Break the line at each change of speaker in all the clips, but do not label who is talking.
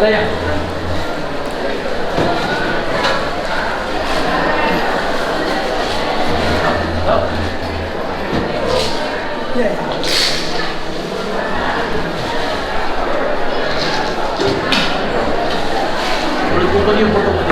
đây ạ という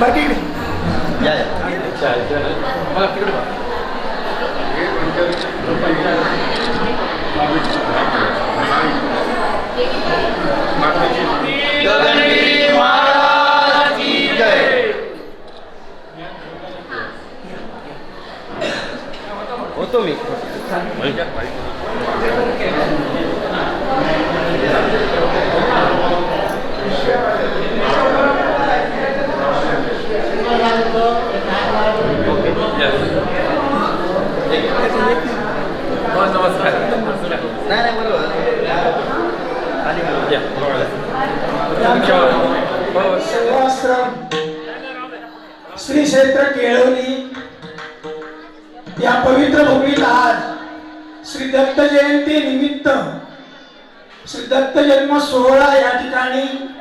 बरं तिकडे या
गगनगिरी महाराज की जय।
होतो मी.
श्री क्षेत्र केळवली. या पवित्र भूमीत आज श्री दत्त जयंती निमित्त श्री दत्त जन्म सोहळा या ठिकाणी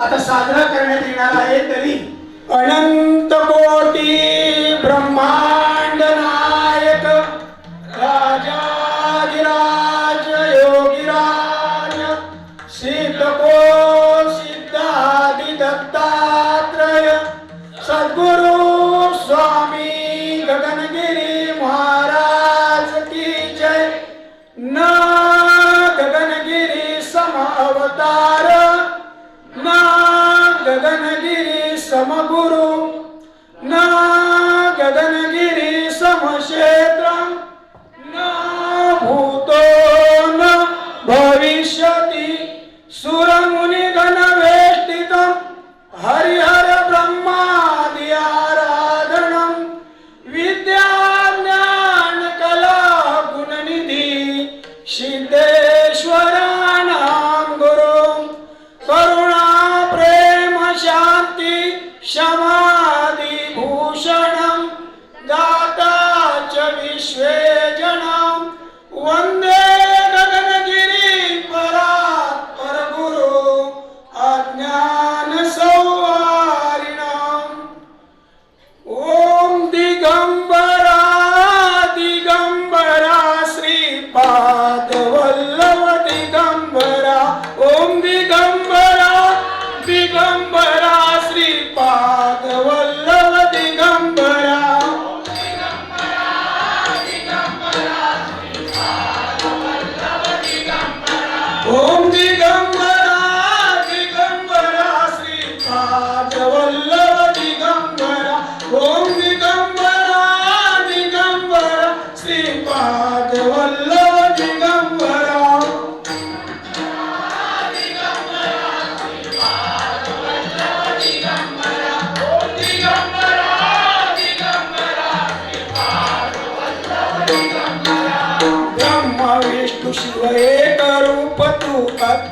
आता साजरा करण्यात येणार आहे. तरी अनंत कोटी ब्रह्मा Chama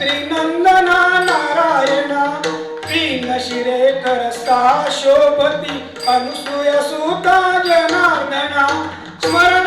त्रिनंदना नारायणा तीन शिरे करसा शोभती अनुसूया सुता जनार्दना स्मरण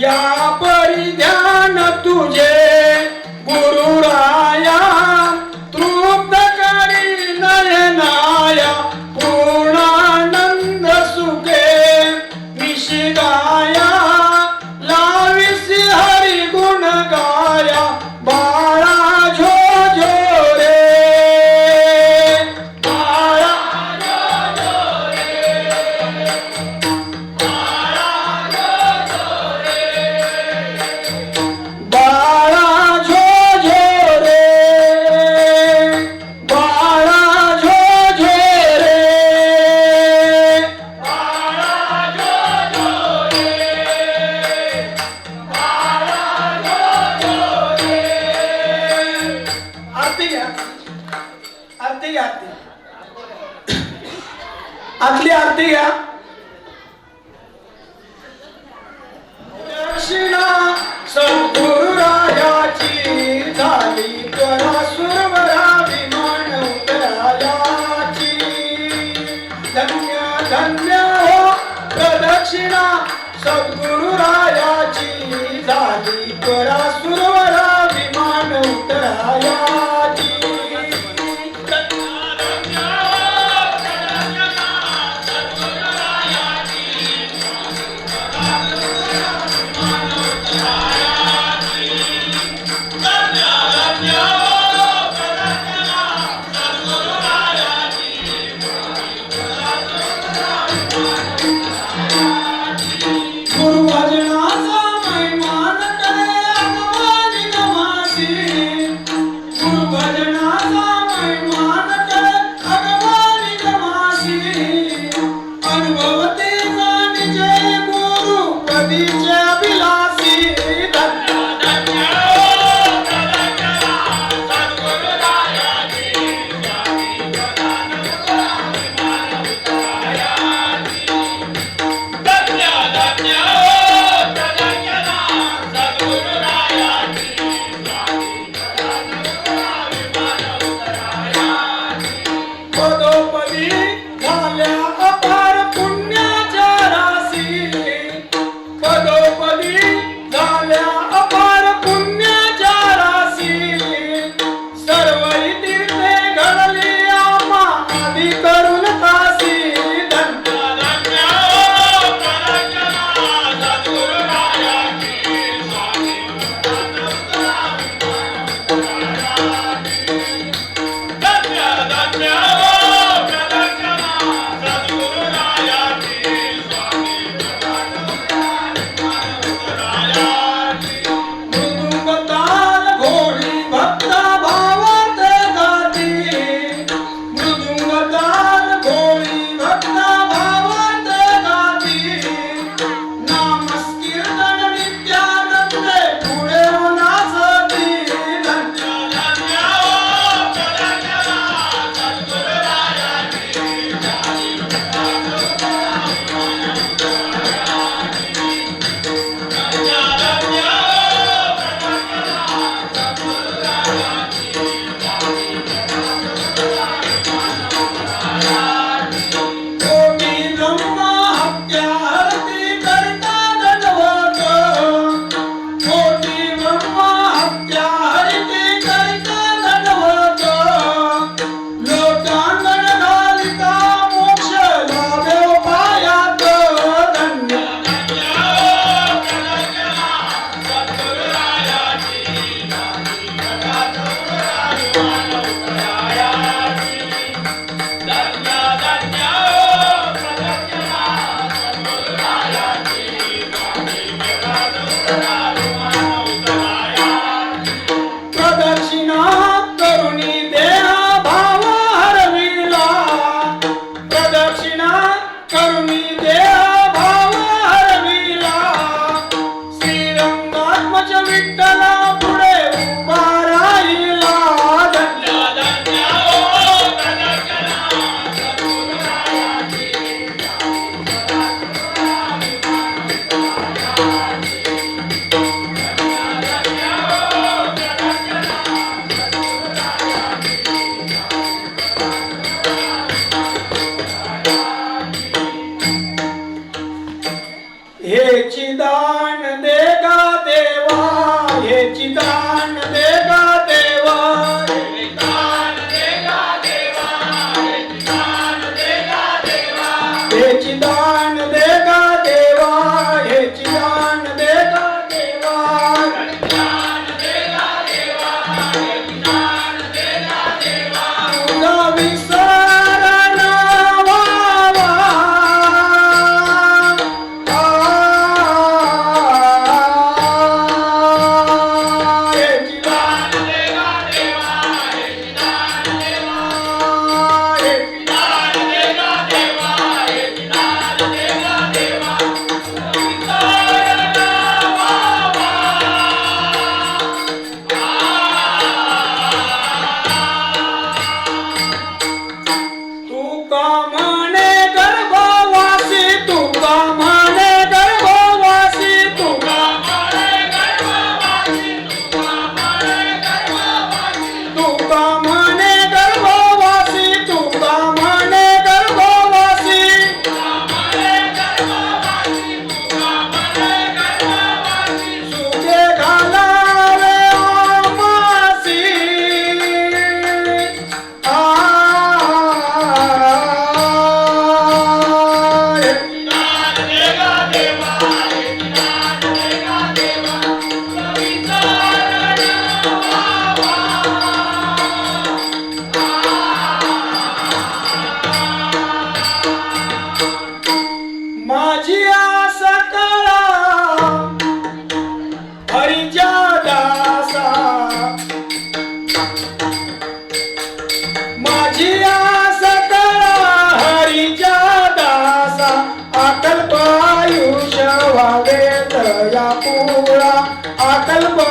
या परिध्यान तुझे गुरुराया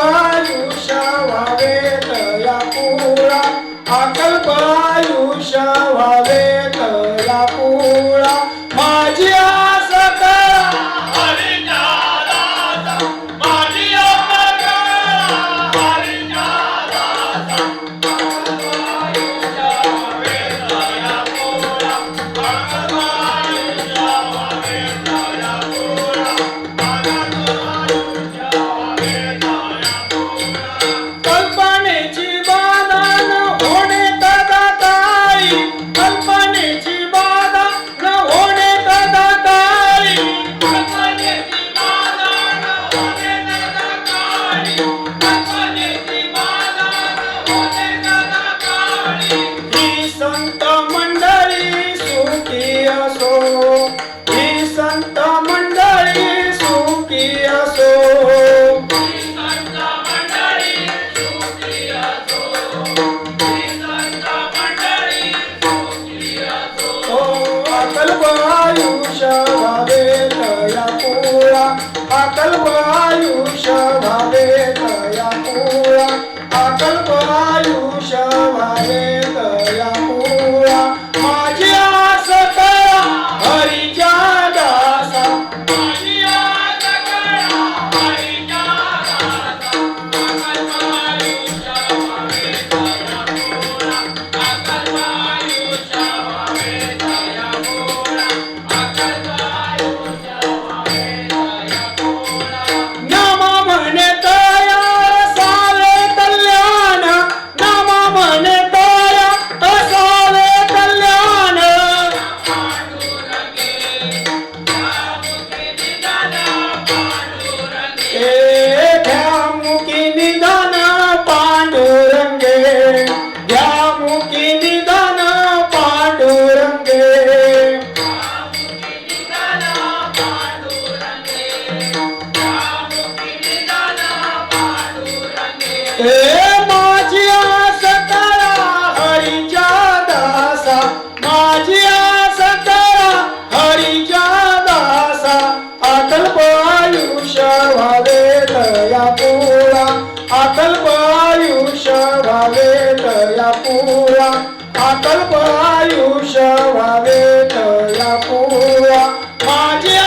आयुष्या वावेत या पुरा अकल्प आयुष्या आयुष भावे तया पोळा अकल्प आयुष भावे तया पोळा अकल्प कल्प आयुष्य व्हावे तया पोळा माझ्या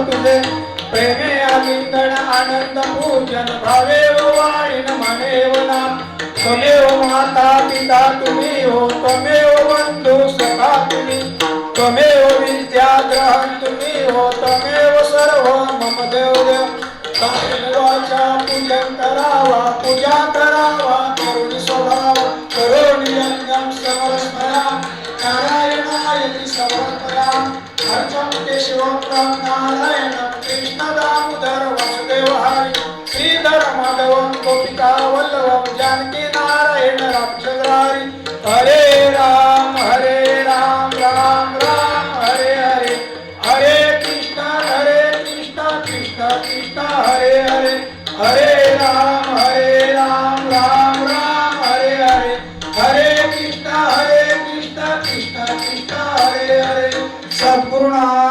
तुझे. प्रेमे आलिंगण आनंद पूजन भावे वाळीन म्हणेव नाम. त्वमेव माता पिता तुम्ही हो त्वमेव बंधू सखा तुम्ही. त्वमेव विद्या ग्रहण तुम्ही हो त्वमेव सर्व मम देव देव. देवाच्या पूजन करावा पूजा करावा करुणी स्वभाव करुणी यज्ञम समर्पया नारायणाय समर्पया. अर्चम केशवम नारायण कृष्ण दामोदर वासुदेव हरी श्रीधर माधव गोपिका वल्लभम जानकी नारायण रामचंद्र हरे राम हरे राम राम राम हरे हरे। हरे कृष्ण हरे कृष्ण कृष्ण कृष्ण हरे हरे। हरे राम हरे राम राम राम हरे हरे। हरे कृष्ण हरे कृष्ण कृष्ण कृष्ण हरे हरे। सद्गुरुनाथ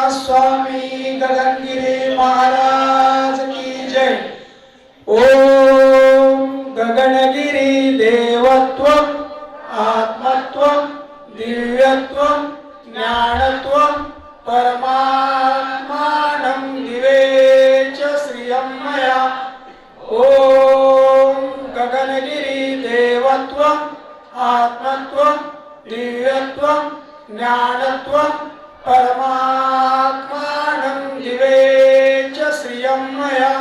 दिव्यत्व ज्ञानत्व परमात्मानं दिवे च श्रियं मया।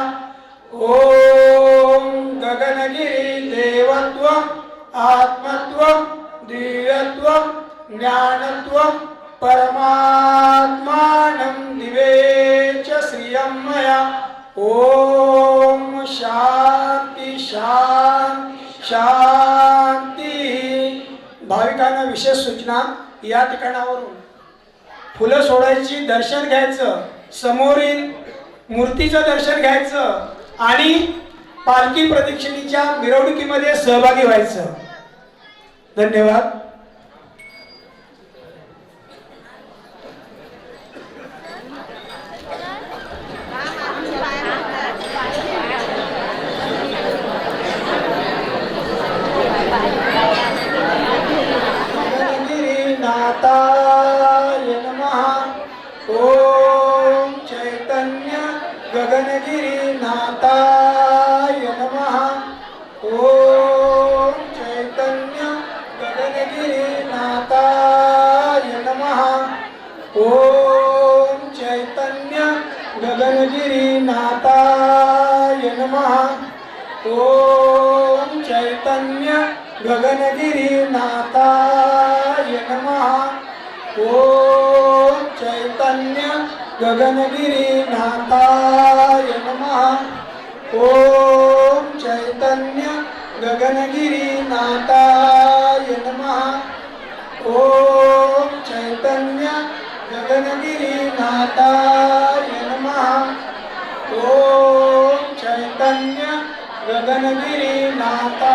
ॐ गगनगिरि देवत्व आत्मत्वं दिव्यत्व ज्ञानत्व परमात्मानं दिवे च श्रियं मया। ॐ शान्ति शान्ति शान्ति। भाविकांना विशेष सूचना या ठिकाणावरून. फुलं सोडायची दर्शन घ्यायचं समोरील मूर्तीचं दर्शन घ्यायचं आणि पालखी प्रदक्षिणेच्या मिरवणुकीमध्ये सहभागी व्हायचं. धन्यवाद. गगनगिरिनाथाय नमः। ॐ चैतन्य गगनगिरिनाथाय नमः। ॐ चैतन्य गगनगिरिनाथाय नमः। ॐ चैतन्य गगनगिरिनाथाय नमः। ॐ चैतन्य गगनगिरिनाथाय नमः ॐ चैतन्य गगनगिरिनाथाय